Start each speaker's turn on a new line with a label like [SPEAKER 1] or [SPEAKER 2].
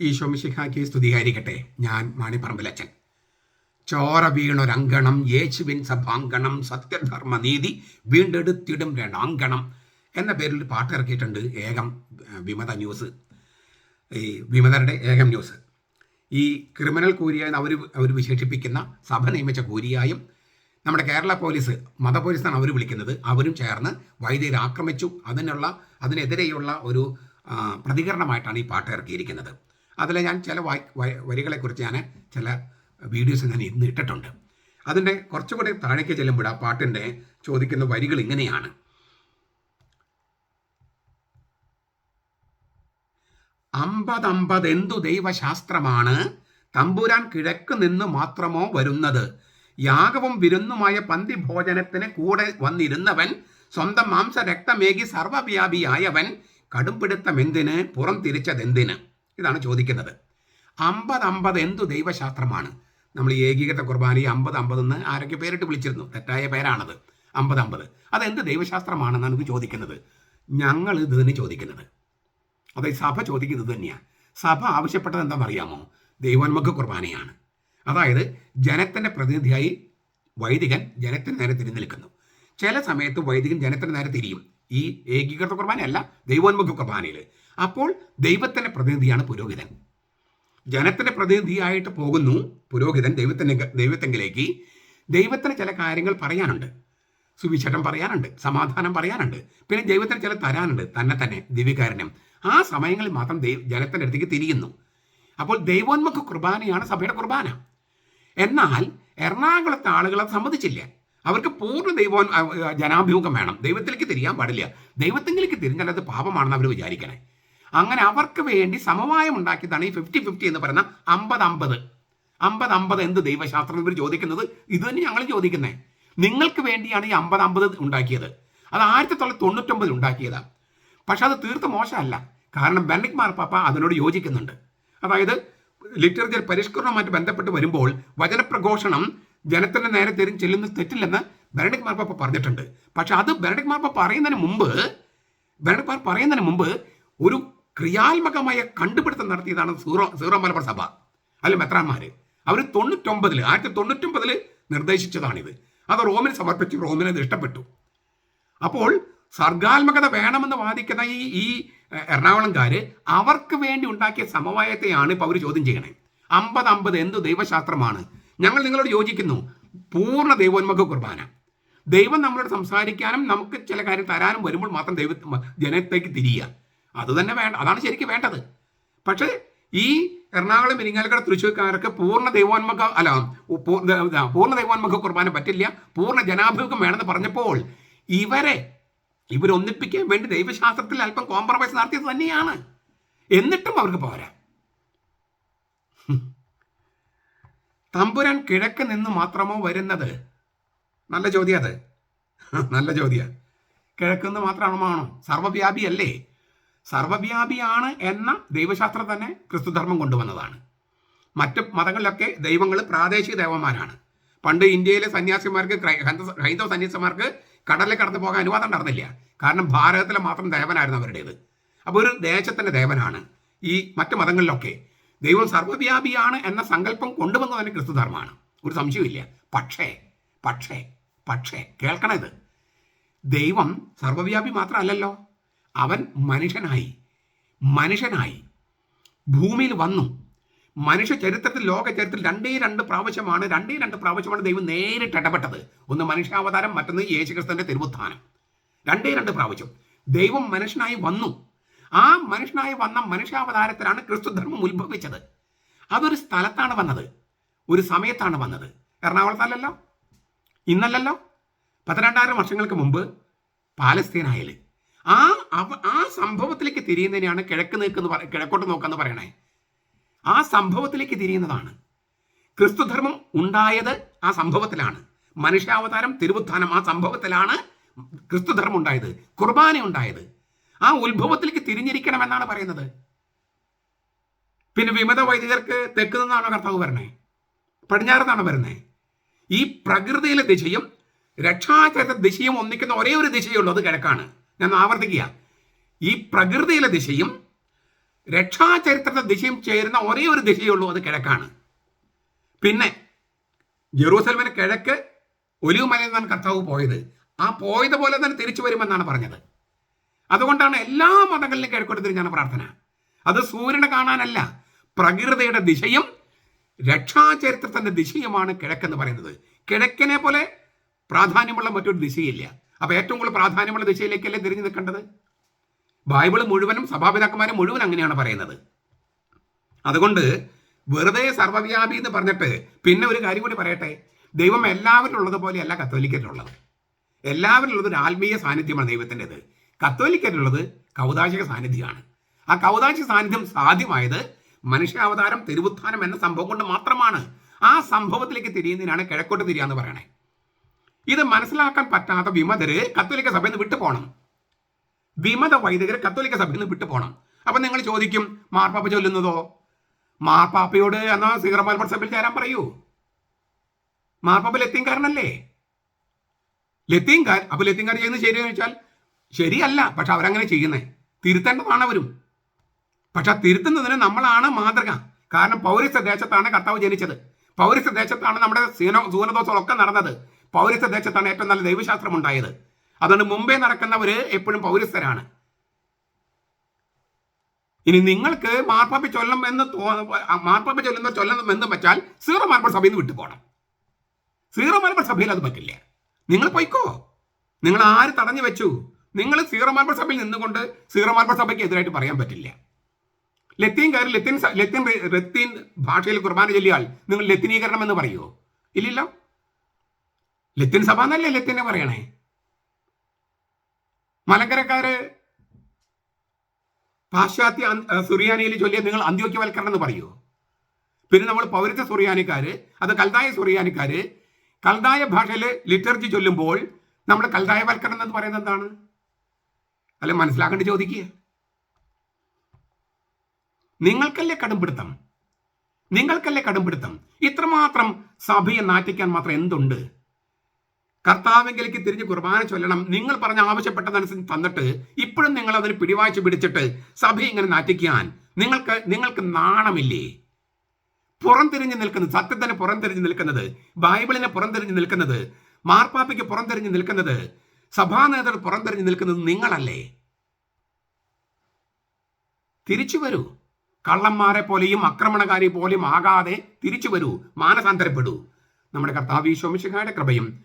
[SPEAKER 1] ഈശോമിശിഹാക്കി സ്തുതിയായിരിക്കട്ടെ ഞാൻ മാണിപ്പറമ്പിലച്ചൻ ചോര വീണൊരങ്കണം യേശുവിൻ സഭാങ്കണം സത്യധർമ്മ നീതി വീണ്ടെടുത്തിടും രണാങ്കണം എന്ന പേരിൽ പാട്ട് ഇറക്കിയിട്ടുണ്ട് ഏകം വിമത ന്യൂസ്. ഈ വിമതരുടെ ഏകം ന്യൂസ്. ഈ ക്രിമിനൽ കൂരിയായി അവർ അവർ വിശേഷിപ്പിക്കുന്ന സഭ നിയമിച്ച കൂരിയായും നമ്മുടെ കേരള പോലീസ് മത പോലീസാണ് അവർ വിളിക്കുന്നത്. അവരും ചേർന്ന് വൈദ്യരെ ആക്രമിച്ചു. അതിനുള്ള അതിനെതിരെയുള്ള ഒരു പ്രതികരണമായിട്ടാണ് ഈ പാട്ട് ഇറക്കിയിരിക്കുന്നത്. അതിൽ ഞാൻ ചില വായി വരികളെക്കുറിച്ച് ഞാൻ ചില വീഡിയോസ് ഞാൻ ഇന്ന് ഇട്ടിട്ടുണ്ട്. അതിന്റെ കുറച്ചുകൂടെ താഴേക്ക് ചെല്ലുമ്പോൾ ആ പാട്ടിന്റെ ചോദിക്കുന്ന വരികൾ ഇങ്ങനെയാണ്. അമ്പതമ്പത് എന്തു ദൈവശാസ്ത്രമാണ്? തമ്പുരാൻ കിഴക്ക് നിന്ന് മാത്രമോ വരുന്നത്? യാഗവും വിരുന്നുമായ പന്തി ഭോജനത്തിന് കൂടെ വന്നിരുന്നവൻ സ്വന്തം മാംസ രക്തമേകി സർവവ്യാപിയായവൻ. കടുംപിടുത്തം എന്തിന്? പുറം തിരിച്ചതെന്തിന്? ഇതാണ് ചോദിക്കുന്നത്. അമ്പത് അമ്പത് എന്തു ദൈവശാസ്ത്രമാണ്? നമ്മൾ ഈ ഏകീകൃത കുർബാന ഈ അമ്പത് അമ്പത് എന്ന് ആരൊക്കെ പേരിട്ട് വിളിച്ചിരുന്നു? തെറ്റായ പേരാണത്. അമ്പത് അമ്പത്. അതെന്ത് ദൈവശാസ്ത്രമാണെന്നാണ് ഇത് ചോദിക്കുന്നത്? ഞങ്ങൾ ഇത് തന്നെ ചോദിക്കുന്നത്. അതായത് സഭ ചോദിക്കുന്നത് തന്നെയാണ് സഭ ആവശ്യപ്പെട്ടത് എന്താണെന്നറിയാമോ? ദൈവോന്മുഖ കുർബാനയാണ്. അതായത് ജനത്തിന്റെ പ്രതിനിധിയായി വൈദികൻ ജനത്തിന് നേരെ തിരിഞ്ഞു ചില സമയത്ത് വൈദികൻ ജനത്തിന് നേരെ തിരിയും. ഈ ഏകീകൃത കുർബാനയല്ല ദൈവോന്മുഖ കുർബാനയിൽ അപ്പോൾ ദൈവത്തിന്റെ പ്രതിനിധിയാണ് പുരോഹിതൻ. ജനത്തിന്റെ പ്രതിനിധിയായിട്ട് പോകുന്നു പുരോഹിതൻ ദൈവത്തിന്റെ ദൈവത്തെങ്കിലേക്ക്. ദൈവത്തിന് ചില കാര്യങ്ങൾ പറയാനുണ്ട്. സുവിശേഷം പറയാനുണ്ട് സമാധാനം പറയാനുണ്ട്. പിന്നെ ദൈവത്തിന് ചില തരാനുണ്ട് തന്നെ തന്നെ ദിവ്യകാരനം ആ സമയങ്ങളിൽ മാത്രം ദൈവ ജനത്തിന്റെ അടുത്തേക്ക് തിരിയുന്നു. അപ്പോൾ ദൈവോന്മുഖ കുർബാനയാണ് സഭയുടെ കുർബാന. എന്നാൽ എറണാകുളത്തെ ആളുകൾ അത് സമ്മതിച്ചില്ല. അവർക്ക് പൂർണ ദൈവോ ജനാഭിമുഖം വേണം. ദൈവത്തിലേക്ക് തിരിയാൻ പാടില്ല. ദൈവത്തിലേക്ക് തിരിഞ്ഞാൽ അത് പാപമാണെന്ന് അവർ വിചാരിക്കണേ. അങ്ങനെ അവർക്ക് വേണ്ടി സമവായം ഉണ്ടാക്കിയതാണ് ഈ ഫിഫ്റ്റി ഫിഫ്റ്റി എന്ന് പറയുന്ന അമ്പത് അമ്പത് അമ്പത് അമ്പത് എന്ത് ദൈവശാസ്ത്രം ഇവർ ചോദിക്കുന്നത്? ഇത് തന്നെ ഞങ്ങൾ ചോദിക്കുന്നത് നിങ്ങൾക്ക് വേണ്ടിയാണ് ഈ അമ്പത് അമ്പത് ഉണ്ടാക്കിയത്. അത് ആയിരത്തി തൊള്ളായിരത്തി തൊണ്ണൂറ്റൊമ്പതിൽ ഉണ്ടാക്കിയതാണ് പക്ഷെ അത് തീർത്ത് മോശമല്ല. കാരണം ബെന്നിക് മാർപ്പാപ്പ അതിനോട് യോജിക്കുന്നുണ്ട്. അതായത് ലിറ്ററേച്ചർ പരിഷ്കരണവുമായിട്ട് ബന്ധപ്പെട്ട് വരുമ്പോൾ വചനപ്രഘോഷണം ജനത്തിന്റെ നേരെ തിരിഞ്ഞ് ചെല്ലുന്നത് തെറ്റില്ലെന്ന് ബെനഡിക് മാർപ്പാപ്പ പറഞ്ഞിട്ടുണ്ട്. പക്ഷെ അത് ബെനഡിക് മാർപ്പാപ്പ പറയുന്നതിന് മുമ്പ് ബെനഡിക് മാർ പറയുന്നതിന് മുമ്പ് ഒരു ക്രിയാത്മകമായ കണ്ടുപിടുത്തം നടത്തിയതാണ് സൂറോ സീറോ മലബാർ സഭ. അല്ലെ മെത്രാന്മാര്? അവർ തൊണ്ണൂറ്റൊമ്പതിൽ ആയിരത്തി തൊണ്ണൂറ്റൊമ്പതിൽ നിർദ്ദേശിച്ചതാണിത്. അത് റോമിന് സമർപ്പിച്ചു റോമിന് അത് ഇഷ്ടപ്പെട്ടു. അപ്പോൾ സർഗാത്മകത വേണമെന്ന് വാദിക്കുന്ന ഈ ഈ എറണാകുളംകാര് അവർക്ക് വേണ്ടി ഉണ്ടാക്കിയ സമവായത്തെയാണ് ഇപ്പോൾ അവർ ചോദ്യം ചെയ്യണേ. അമ്പത് അമ്പത് എന്ത് ദൈവശാസ്ത്രമാണ്? ഞങ്ങൾ നിങ്ങളോട് യോജിക്കുന്നു. പൂർണ ദൈവോന്മുഖ കുർബാന. ദൈവം നമ്മളോട് സംസാരിക്കാനും നമുക്ക് ചില കാര്യം തരാനും വരുമ്പോൾ മാത്രം ദൈവ ജനത്തേക്ക് തിരിയുക. അത് തന്നെ വേണ്ട അതാണ് ശരിക്കും വേണ്ടത്. പക്ഷേ ഈ എറണാകുളം ഇരിങ്ങാലക്കട തൃശ്ശൂർക്കാർക്ക് പൂർണ ദൈവോന്മുഖ അല്ല പൂർണ ദൈവോന്മുഖ കുർബാന പറ്റില്ല. പൂർണ ജനാഭിമുഖം വേണമെന്ന് പറഞ്ഞപ്പോൾ ഇവരെ ഇവരൊന്നിപ്പിക്കാൻ വേണ്ടി ദൈവശാസ്ത്രത്തിൽ അല്പം കോംപ്രമൈസ് നടത്തിയത് തന്നെയാണ്. എന്നിട്ടും അവർക്ക് പോരാ. തമ്പുരാൻ കിഴക്ക് നിന്ന് മാത്രമോ വരുന്നത്? നല്ല ചോദ്യം അത്. നല്ല ചോദ്യം. കിഴക്കുന്ന് മാത്രമാണോ? സർവവ്യാപിയല്ലേ സർവവ്യാപിയാണ് എന്ന ദൈവശാസ്ത്രം തന്നെ ക്രിസ്തുധർമ്മം കൊണ്ടുവന്നതാണ്. മറ്റ് മതങ്ങളിലൊക്കെ ദൈവങ്ങൾ പ്രാദേശിക ദേവന്മാരാണ്. പണ്ട് ഇന്ത്യയിലെ സന്യാസിമാർക്ക് ഹൈന്ദവ സന്യാസിമാർക്ക് കടലിൽ കടന്നു പോകാൻ അനുവാദം നടന്നില്ല. കാരണം ഭാരതത്തിലെ മാത്രം ദേവനായിരുന്നു അവരുടേത്. അപ്പോൾ ഒരു ദേശത്തിന്റെ ദേവനാണ് ഈ മറ്റു മതങ്ങളിലൊക്കെ. ദൈവം സർവവ്യാപിയാണ് എന്ന സങ്കല്പം കൊണ്ടുവന്നത് തന്നെ ക്രിസ്തുധർമ്മമാണ്. ഒരു സംശയമില്ല പക്ഷേ പക്ഷേ പക്ഷേ കേൾക്കണത് ദൈവം സർവവ്യാപി മാത്രമല്ലല്ലോ. അവൻ മനുഷ്യനായി. മനുഷ്യനായി. ഭൂമിയിൽ വന്നു. മനുഷ്യ ചരിത്രത്തിൽ ലോക ചരിത്രത്തിൽ രണ്ടേ രണ്ട് പ്രാവശ്യമാണ് രണ്ടേ രണ്ട് പ്രാവശ്യമാണ് ദൈവം നേരിട്ട് ഇടപെട്ടത്. ഒന്ന് മനുഷ്യാവതാരം മറ്റൊന്ന് യേശുക്രിസ്തുവിന്റെ തിരുവുത്ഥാനം. രണ്ടേ രണ്ട് പ്രാവശ്യം. ദൈവം മനുഷ്യനായി വന്നു. ആ മനുഷ്യനായി വന്ന മനുഷ്യാവതാരത്തിലാണ് ക്രിസ്തുധർമ്മം ഉത്ഭവിച്ചത്. അതൊരു സ്ഥലത്താണ് വന്നത്. ഒരു സമയത്താണ് വന്നത്. എറണാകുളത്തല്ലല്ലോ? ഇന്നല്ലല്ലോ? പതിനെട്ടായിരം വർഷങ്ങൾക്ക് മുമ്പ് പാലസ്തീനായാൽ ആ ആ സംഭവത്തിലേക്ക് തിരിയുന്നതിനെയാണ് കിഴക്ക് നിൽക്കുന്ന കിഴക്കോട്ട് നോക്കാന്ന് പറയണേ. ആ സംഭവത്തിലേക്ക് തിരിയുന്നതാണ്. ക്രിസ്തുധർമ്മം ഉണ്ടായത് ആ സംഭവത്തിലാണ്. മനുഷ്യാവതാരം തിരുവുത്ഥാനം ആ സംഭവത്തിലാണ് ക്രിസ്തുധർമ്മം ഉണ്ടായത് കുർബാന ഉണ്ടായത്. ആ ഉത്ഭവത്തിലേക്ക് തിരിഞ്ഞിരിക്കണമെന്നാണ് പറയുന്നത്. പിന്നെ വിമത വൈദികർക്ക് തെക്ക് നിന്നാണോ കർത്താവ് വരണേ? പടിഞ്ഞാറെന്നാണോ വരുന്നേ ഈ പ്രകൃതിയിലെ ദിശയും രക്ഷാചരിത്ര ദിശയും ഒന്നിക്കുന്ന ഒരേ ഒരു ദിശയുള്ളൂ അത് കിഴക്കാണ്. ഞാൻ ആവർത്തിക്കുക. ഈ പ്രകൃതിയിലെ ദിശയും രക്ഷാചരിത്രത്തെ ദിശയും ചേരുന്ന ഒരേ ഒരു ദിശയേ ഉള്ളൂ അത് കിഴക്കാണ്. പിന്നെ ജെറൂസലമിന് കിഴക്ക് ഒലിവുമലയിൽ നിന്നാണ് കർത്താവ് പോയത്. ആ പോയത് പോലെ തന്നെ തിരിച്ചു വരുമെന്നാണ് പറഞ്ഞത്. അതുകൊണ്ടാണ് എല്ലാ മതങ്ങളിലും കിഴക്കോട്ട് ഞാൻ പ്രാർത്ഥന. അത് സൂര്യനെ കാണാനല്ല പ്രകൃതിയുടെ ദിശയും രക്ഷാചരിത്രത്തിന്റെ ദിശയുമാണ് കിഴക്കെന്ന് പറയുന്നത്. കിഴക്കിനെ പോലെ പ്രാധാന്യമുള്ള മറ്റൊരു ദിശയില്ല. അപ്പൊ ഏറ്റവും കൂടുതൽ പ്രാധാന്യമുള്ള ദിശയിലേക്കല്ലേ തിരിഞ്ഞു നിൽക്കേണ്ടത്? ബൈബിൾ മുഴുവനും സഭാപിതാക്കന്മാരും മുഴുവൻ അങ്ങനെയാണ് പറയുന്നത്. അതുകൊണ്ട് വെറുതെ സർവവ്യാപി എന്ന് പറഞ്ഞിട്ട് പിന്നെ ഒരു കാര്യം കൂടി പറയട്ടെ. ദൈവം എല്ലാവരും ഉള്ളതുപോലെയല്ല കത്തോലിക്കറ്റിലുള്ളത് എല്ലാവരിലുള്ളത് ഒരു ആത്മീയ സാന്നിധ്യമാണ് ദൈവത്തിന്റെത്. കത്തോലിക്കറ്റിലുള്ളത് കൗതാശിക സാന്നിധ്യമാണ്. ആ കൗതാശിക സാന്നിധ്യം സാധ്യമായത് മനുഷ്യാവതാരം തിരുവുത്ഥാനം എന്ന സംഭവം കൊണ്ട് മാത്രമാണ്. ആ സംഭവത്തിലേക്ക് തിരിയുന്നതിനാണ് കിഴക്കോട്ട് തിരിയാന്ന് പറയണേ. ഇത് മനസ്സിലാക്കാൻ പറ്റാത്ത വിമതര് കത്തോലിക്ക സഭയിൽ നിന്ന് വിട്ടു പോകണം വിമത വൈദികർ കത്തോലിക്ക സഭയിൽ നിന്ന് വിട്ടു പോകണം അപ്പൊ നിങ്ങൾ ചോദിക്കും മാർപ്പാപ്പ ചൊല്ലുന്നതോ? മാർപ്പാപ്പയോട് എന്നാ സീറമാൽപർ സഭയിൽ ചേരാൻ പറയൂ. മാർപ്പാപ്പ ലത്തീൻകാരനല്ലേ? ലത്തീൻകാർ അപ്പൊ ലത്തീൻകാർ ചെയ്യുന്നത് ശരിയെന്ന് വെച്ചാൽ ശരിയല്ല പക്ഷെ അവരങ്ങനെ ചെയ്യുന്നേ. തിരുത്തേണ്ടതാണ് അവരും. പക്ഷെ തിരുത്തുന്നതിന് നമ്മളാണ് മാതൃക. കാരണം പൗരസ്ത്യ ദേശത്താണ് കർത്താവ് ജനിച്ചത്. പൗരസ്ത്യ ദേശത്താണ് നമ്മുടെ സീനോ സൂനദോഷങ്ങളൊക്കെ നടന്നത്. പൗരസ്ത്യ ദേശത്താണ് ഏറ്റവും നല്ല ദൈവശാസ്ത്രം ഉണ്ടായത്. അതുകൊണ്ട് മുംബൈ നടക്കുന്നവര് എപ്പോഴും പൗരസ്ഥരാണ് ഇനി നിങ്ങൾക്ക് മാർപ്പാപ്പ ചൊല്ലം എന്ന് മാർപ്പാപ്പി ചൊല്ലുന്ന ചൊല്ലണം എന്ന് വെച്ചാൽ സീറോ മലബാർ സഭയിൽ നിന്ന് വിട്ടുപോകണം. സീറോ മലബാർ സഭയിൽ അത് പറ്റില്ല. നിങ്ങൾ പോയിക്കോ. നിങ്ങൾ ആര് തടഞ്ഞു വെച്ചു? നിങ്ങൾ സീറോ മലബാർ സഭയിൽ നിന്നുകൊണ്ട് സീറോ മലബാർ സഭയ്ക്ക് എതിരായിട്ട് പറയാൻ പറ്റില്ല. ലത്തീൻകാർ ലത്തീൻ ലത്തീൻ ലത്തീൻ ഭാഷയിൽ കുർബാന ചൊല്ലിയാൽ നിങ്ങൾ ലത്തിനീകരണം എന്ന് പറയുമോ ഇല്ലല്ലോ. ലത്തീൻ സഭ എന്നല്ലേ ലത്തിനെ പറയണേ? മലങ്കരക്കാര് പാശ്ചാത്യ സുറിയാനിയിൽ ചൊല്ലിയ നിങ്ങൾ അന്ത്യോക്യവൽക്കരണം എന്ന് പറയുമോ പിന്നെ നമ്മൾ പൗരത്വ സുറിയാനിക്കാര് അത് കൽതായ സുറിയാനിക്കാര് കൽതായ ഭാഷയിൽ ലിറ്റർജി ചൊല്ലുമ്പോൾ നമ്മൾ കൽതായവൽക്കരണം എന്ന് പറയുന്നത് എന്താണ്? അല്ല മനസ്സിലാക്കേണ്ടി ചോദിക്കുക. നിങ്ങൾക്കല്ലേ കടുംപിടുത്തം? നിങ്ങൾക്കല്ലേ കടുംപിടുത്തം? ഇത്രമാത്രം സഭയെ നാറ്റിക്കാൻ മാത്രം എന്തുണ്ട്? കർത്താവെങ്കിലേക്ക് തിരിഞ്ഞ് കുർബാന ചൊല്ലണം. നിങ്ങൾ പറഞ്ഞ ആവശ്യപ്പെട്ടതനുസരിച്ച് തന്നിട്ട് ഇപ്പോഴും നിങ്ങൾ അതിന് പിടിവാഴ്ച പിടിച്ചിട്ട് സഭ ഇങ്ങനെ നാറ്റിക്കാൻ നിങ്ങൾക്ക് നിങ്ങൾക്ക് നാണമില്ലേ? പുറംതിരിഞ്ഞ് നിൽക്കുന്നത് സത്യത്തിന് പുറംതിരിഞ്ഞ് നിൽക്കുന്നത് ബൈബിളിനെ പുറംതിരിഞ്ഞ് നിൽക്കുന്നത് മാർപ്പാപ്പയ്ക്ക് പുറംതിരിഞ്ഞ് നിൽക്കുന്നത് സഭാ നേതൃത്വം പുറംതിരിഞ്ഞ് നിൽക്കുന്നത് നിങ്ങളല്ലേ? തിരിച്ചു വരൂ. കള്ളന്മാരെ പോലെയും ആക്രമണകാരി പോലെയും ആകാതെ തിരിച്ചു വരൂ. മാനസാന്തരപ്പെടൂ. നമ്മുടെ കർത്താവ് ഈശോമിശിഹായുടെ കൃപയും